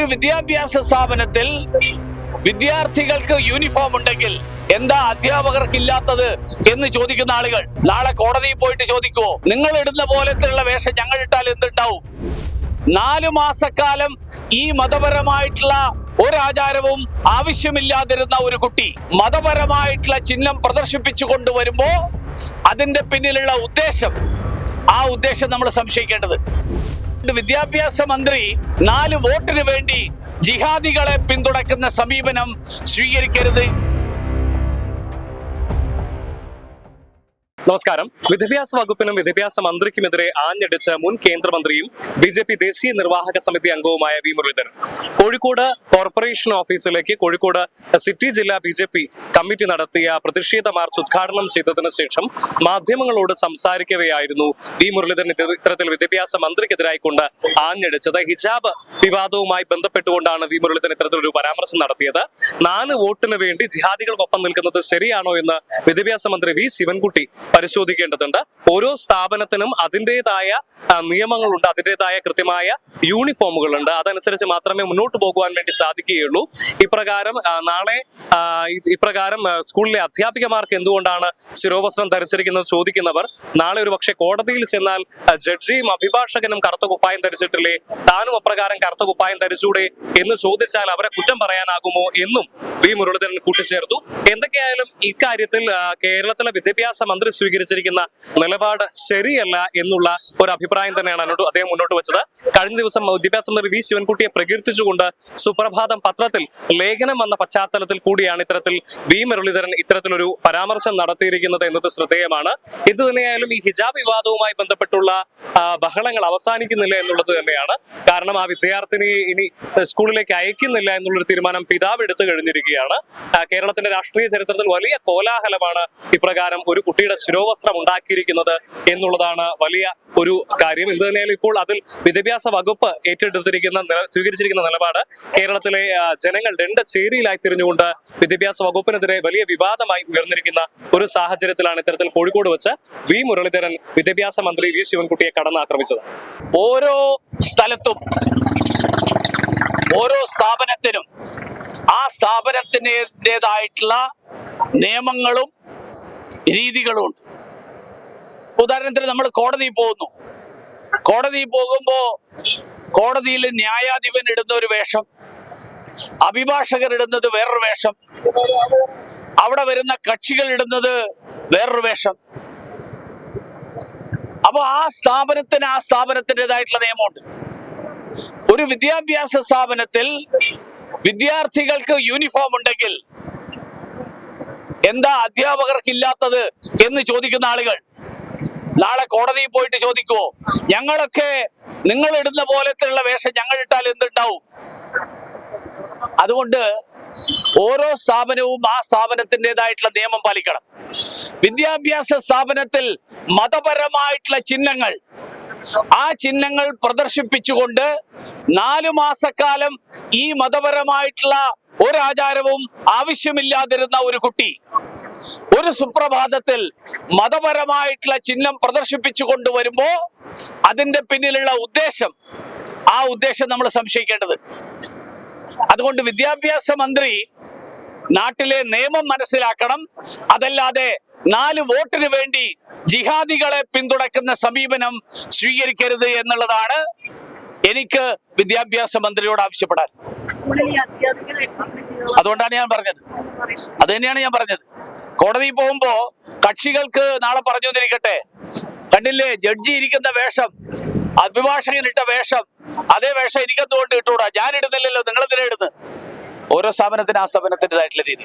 ഒരു വിദ്യാഭ്യാസ സ്ഥാപനത്തിൽ വിദ്യാർത്ഥികൾക്ക് യൂണിഫോം ഉണ്ടെങ്കിൽ എന്താ അധ്യാപകർക്ക് ഇല്ലാത്തത് എന്ന് ചോദിക്കുന്ന ആളുകൾ? നാളെ കോടതിയിൽ പോയിട്ട് ചോദിക്കുവോ നിങ്ങൾ ഇടുന്ന പോലത്തെയുള്ള വേഷം ഞങ്ങൾ ഇട്ടാൽ എന്തുണ്ടാവും? നാലു മാസക്കാലം ഈ മതപരമായിട്ടുള്ള ഒരാചാരവും ആവശ്യമില്ലാതിരുന്ന ഒരു കുട്ടി മതപരമായിട്ടുള്ള ചിഹ്നം പ്രദർശിപ്പിച്ചു കൊണ്ടുവരുമ്പോ അതിന്റെ പിന്നിലുള്ള ഉദ്ദേശം ആ ഉദ്ദേശം നമ്മൾ സംശയിക്കേണ്ടത്. വിദ്യാഭ്യാസ മന്ത്രി നാല് വോട്ടിന് വേണ്ടി ജിഹാദികളെ പിന്തുണക്കുന്ന സമീപനം സ്വീകരിക്കരുത്. നമസ്കാരം. വിദ്യാഭ്യാസ വകുപ്പിനും വിദ്യാഭ്യാസ മന്ത്രിക്കുമെതിരെ ആഞ്ഞടിച്ച മുൻ കേന്ദ്രമന്ത്രിയും ബി ജെ പി ദേശീയ നിർവാഹക സമിതി അംഗവുമായ വി മുരളീധരൻ. കോഴിക്കോട് കോർപ്പറേഷൻ ഓഫീസിലേക്ക് കോഴിക്കോട് സിറ്റി ജില്ലാ ബി ജെ പി കമ്മിറ്റി നടത്തിയ പ്രതിഷേധ മാർച്ച് ഉദ്ഘാടനം ചെയ്തതിന് ശേഷം മാധ്യമങ്ങളോട് സംസാരിക്കവെയായിരുന്നു വി മുരളീധരൻ ഇത് ഇത്തരത്തിൽ വിദ്യാഭ്യാസ മന്ത്രിക്കെതിരായിക്കൊണ്ട് ആഞ്ഞടിച്ചത്. ഹിജാബ് വിവാദവുമായി ബന്ധപ്പെട്ടുകൊണ്ടാണ് വി മുരളീധരൻ ഇത്തരത്തിലൊരു പരാമർശം നടത്തിയത്. നാല് വോട്ടിന് വേണ്ടി ജിഹാദികൾക്കൊപ്പം നിൽക്കുന്നത് ശരിയാണോ എന്ന് വിദ്യാഭ്യാസ മന്ത്രി വി ശിവൻകുട്ടി പരിശോധിക്കേണ്ടതുണ്ട്. ഓരോ സ്ഥാപനത്തിനും അതിന്റെതായ നിയമങ്ങളുണ്ട്. അതിന്റെതായ കൃത്യമായ യൂണിഫോമുകളുണ്ട്. അതനുസരിച്ച് മാത്രമേ മുന്നോട്ട് പോകുവാൻ വേണ്ടി സാധിക്കുകയുള്ളൂ. ഇപ്രകാരം നാളെ ഇപ്രകാരം സ്കൂളിലെ അധ്യാപികമാർക്ക് എന്തുകൊണ്ടാണ് ശിരോവസ്ത്രം ധരിച്ചിരിക്കുന്നത് ചോദിക്കുന്നവർ നാളെ ഒരു പക്ഷേ കോടതിയിൽ ചെന്നാൽ ജഡ്ജിയും അഭിഭാഷകനും കറുത്ത കുപ്പായം ധരിച്ചിട്ടില്ലേ? താനും അപ്രകാരം കറുത്ത കുപ്പായം ധരിച്ചൂടെ എന്ന് ചോദിച്ചാൽ അവരെ കുറ്റം പറയാനാകുമോ എന്നും വി മുരളീധരൻ കൂട്ടിച്ചേർത്തു. എന്തൊക്കെയായാലും ഇക്കാര്യത്തിൽ കേരളത്തിലെ വിദ്യാഭ്യാസ മന്ത്രി സ്വീകരിച്ചിരിക്കുന്ന നിലപാട് ശരിയല്ല എന്നുള്ള ഒരു അഭിപ്രായം തന്നെയാണ് എന്നോട് അദ്ദേഹം മുന്നോട്ട് വെച്ചത്. കഴിഞ്ഞ ദിവസം വിദ്യാഭ്യാസ മന്ത്രി വി ശിവൻകുട്ടിയെ പ്രകീർത്തിച്ചുകൊണ്ട് സുപ്രഭാതം പത്രത്തിൽ ലേഖനം വന്ന പശ്ചാത്തലത്തിൽ കൂടിയാണ് ഇത്തരത്തിൽ വി മുരളീധരൻ ഇത്തരത്തിലൊരു പരാമർശം നടത്തിയിരിക്കുന്നത് എന്നത് ശ്രദ്ധേയമാണ്. എന്ത് തന്നെയായാലും ഈ ഹിജാബ് വിവാദവുമായി ബന്ധപ്പെട്ടുള്ള ബഹളങ്ങൾ അവസാനിക്കുന്നില്ല എന്നുള്ളത് തന്നെയാണ്. കാരണം ആ വിദ്യാർത്ഥിനി ഇനി സ്കൂളിലേക്ക് അയക്കുന്നില്ല എന്നുള്ളൊരു തീരുമാനം പിതാവ് എടുത്തു കഴിഞ്ഞിരിക്കുകയാണ്. കേരളത്തിന്റെ രാഷ്ട്രീയ ചരിത്രത്തിൽ വലിയ കോലാഹലമാണ് ഇപ്രകാരം ഒരു കുട്ടിയുടെ ശിരോവസ്ത്രം ഉണ്ടാക്കിയിരിക്കുന്നത് എന്നുള്ളതാണ് വലിയ ഒരു കാര്യം. എന്ത് തന്നെയാലും ഇപ്പോൾ അതിൽ വിദ്യാഭ്യാസ വകുപ്പ് ഏറ്റെടുത്തിരിക്കുന്ന സ്വീകരിച്ചിരിക്കുന്ന നിലപാട് കേരളത്തിലെ ജനങ്ങൾ രണ്ട് ചേരിയിലായി തിരിഞ്ഞുകൊണ്ട് വിദ്യാഭ്യാസ വകുപ്പിനെതിരെ വലിയ വിവാദമായി ഉയർന്നിരിക്കുന്ന ഒരു സാഹചര്യത്തിലാണ് ഇത്തരത്തിൽ കോഴിക്കോട് വെച്ച് വി. മുരളീധരൻ വിദ്യാഭ്യാസ മന്ത്രി വി. ശിവൻകുട്ടിയെ കടന്നാക്രമിച്ചത്. ഓരോ സ്ഥലത്തും ഓരോ സ്ഥാപനത്തിനും ആ സ്ഥാപനത്തിന്റെതായിട്ടുള്ള നിയമങ്ങളും രീതികളും ഉണ്ട് ഉദാഹരണത്തിന് നമ്മൾ കോടതിയിൽ പോകുന്നു. കോടതിയിൽ പോകുമ്പോ കോടതിയിൽ ന്യായാധിപൻ ഇടുന്ന ഒരു വേഷം അഭിഭാഷകർ ഇടുന്നത് വേറൊരു വേഷം അവിടെ വരുന്ന കക്ഷികൾ ഇടുന്നത് വേറൊരു വേഷം. അപ്പൊ ആ സ്ഥാപനത്തിന് ആ സ്ഥാപനത്തിന്റെതായിട്ടുള്ള നിയമമുണ്ട്. ഒരു വിദ്യാഭ്യാസ സ്ഥാപനത്തിൽ വിദ്യാർത്ഥികൾക്ക് യൂണിഫോം ഉണ്ടെങ്കിൽ എന്താ അധ്യാപകർക്ക് ഇല്ലാത്തത് എന്ന് ചോദിക്കുന്ന ആളുകൾ. നാളെ കോടതിയിൽ പോയിട്ട് ചോദിക്കുവോ ഞങ്ങളൊക്കെ നിങ്ങൾ ഇടുന്ന പോലത്തെയുള്ള വേഷം ഞങ്ങൾ ഇട്ടാൽ എന്തുണ്ടാവും? അതുകൊണ്ട് ഓരോ സ്ഥാപനവും ആ സ്ഥാപനത്തിന്റെതായിട്ടുള്ള നിയമം പാലിക്കണം. വിദ്യാഭ്യാസ സ്ഥാപനത്തിൽ മതപരമായിട്ടുള്ള ചിഹ്നങ്ങൾ ആ ചിഹ്നങ്ങൾ പ്രദർശിപ്പിച്ചുകൊണ്ട് നാലു മാസക്കാലം ഈ മതപരമായിട്ടുള്ള ഒരാചാരവും ആവശ്യമില്ലാതിരുന്ന ഒരു കുട്ടി ഒരു സുപ്രഭാതത്തിൽ മതപരമായിട്ടുള്ള ചിഹ്നം പ്രദർശിപ്പിച്ചു കൊണ്ടുവരുമ്പോ അതിന്റെ പിന്നിലുള്ള ഉദ്ദേശം ആ ഉദ്ദേശം നമ്മൾ സംശയിക്കേണ്ടത്. അതുകൊണ്ട് വിദ്യാഭ്യാസ മന്ത്രി നാട്ടിലെ നിയമം മനസ്സിലാക്കണം. അതല്ലാതെ നാല് വോട്ടിന് വേണ്ടി ജിഹാദികളെ പിന്തുണക്കുന്ന സമീപനം സ്വീകരിക്കരുത് എന്നുള്ളതാണ് എനിക്ക് വിദ്യാഭ്യാസ മന്ത്രിയോട് ആവശ്യപ്പെടാൻ? അതുകൊണ്ടാണ് ഞാൻ പറഞ്ഞത്. അത് തന്നെയാണ് ഞാൻ പറഞ്ഞത്. കോടതിയിൽ പോകുമ്പോ കക്ഷികൾക്ക് നാളെ പറഞ്ഞു തന്നിരിക്കട്ടെ കണ്ടില്ലേ ജഡ്ജി ഇരിക്കുന്ന വേഷം അഭിഭാഷകൻ ഇട്ട വേഷം അതേ വേഷം എനിക്കെന്തുകൊണ്ട് ഇട്ടുകൂടാ ഞാൻ ഇടുന്നില്ലല്ലോ നിങ്ങളെന്തിനാ ഇടുന്നത്? ഓരോ സ്ഥാപനത്തിന് ആ സ്ഥാപനത്തിന്റെതായിട്ടുള്ള രീതി